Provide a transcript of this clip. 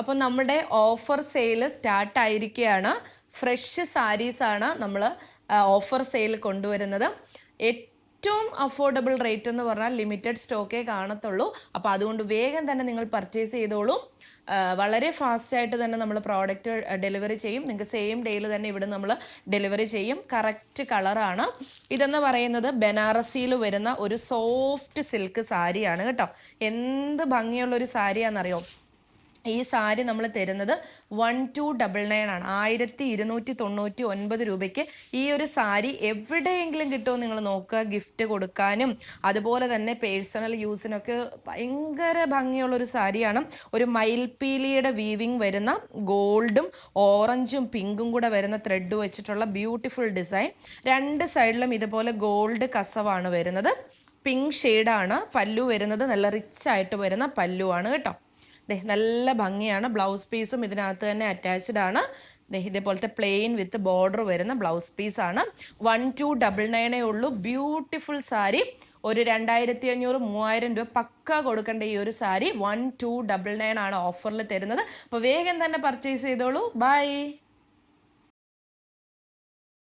അപ്പോൾ നമ്മുടെ offer sale start ആയിരിക്കുകയാണ് ഫ്രഷ് സാരീസ് ആണ് നമ്മൾ ഓഫർ സെയിൽ കൊണ്ടുവരുന്നത്. ഏറ്റവും അഫോർഡബിൾ റേറ്റ് എന്ന് പറഞ്ഞാൽ ലിമിറ്റഡ് സ്റ്റോക്കേ കാണത്തുള്ളൂ. അപ്പോൾ അതുകൊണ്ട് വേഗം തന്നെ നിങ്ങൾ പർച്ചേസ് ചെയ്തോളൂ. വളരെ ഫാസ്റ്റായിട്ട് തന്നെ നമ്മൾ പ്രോഡക്റ്റ് ഡെലിവറി ചെയ്യും. നിങ്ങൾക്ക് സെയിം ഡേയിൽ തന്നെ ഇവിടെ നമ്മൾ ഡെലിവറി ചെയ്യും. കറക്റ്റ് കളറാണ് ഇതെന്ന് പറയുന്നത് ബനാറസിയിൽ വരുന്ന ഒരു സോഫ്റ്റ് സിൽക്ക് സാരിയാണ് കേട്ടോ. എന്ത് ഭംഗിയുള്ളൊരു സാരിയാണെന്നറിയോ? ഈ സാരി നമ്മൾ തരുന്നത് വൺ ടു ഡബിൾ നയൻ ആണ്. ആയിരത്തി ഇരുന്നൂറ്റി തൊണ്ണൂറ്റി ഒൻപത് രൂപയ്ക്ക് ഈ ഒരു സാരി എവിടെയെങ്കിലും കിട്ടുമോ നിങ്ങൾ നോക്കുക. ഗിഫ്റ്റ് കൊടുക്കാനും അതുപോലെ തന്നെ പേഴ്സണൽ യൂസിനൊക്കെ ഭയങ്കര ഭംഗിയുള്ളൊരു സാരിയാണ്. ഒരു മയിൽപീലിയുടെ വീവിങ് വരുന്ന ഗോൾഡും ഓറഞ്ചും പിങ്കും കൂടെ വരുന്ന ത്രെഡ് വെച്ചിട്ടുള്ള ബ്യൂട്ടിഫുൾ ഡിസൈൻ രണ്ട് സൈഡിലും ഇതുപോലെ ഗോൾഡ് കസവാണ് വരുന്നത്. പിങ്ക് ഷെയ്ഡാണ് പല്ലു വരുന്നത്. നല്ല റിച്ച് ആയിട്ട് വരുന്ന പല്ലുവാണ് കേട്ടോ. നല്ല ഭംഗിയാണ്. ബ്ലൗസ് പീസും ഇതിനകത്ത് തന്നെ അറ്റാച്ച്ഡ് ആണ്. ഇതേപോലത്തെ പ്ലെയിൻ വിത്ത് ബോർഡർ വരുന്ന ബ്ലൗസ് പീസാണ് വൺ ടു ഡബിൾ നയനേ ഉള്ളൂ. ബ്യൂട്ടിഫുൾ സാരി. ഒരു രണ്ടായിരത്തി അഞ്ഞൂറ് മൂവായിരം രൂപ പക്ക കൊടുക്കേണ്ട ഈ ഒരു sari. One two double nine ആണ് ഓഫറിൽ തരുന്നത്. അപ്പോൾ വേഗം തന്നെ പർച്ചേസ് ചെയ്തോളൂ. ബൈ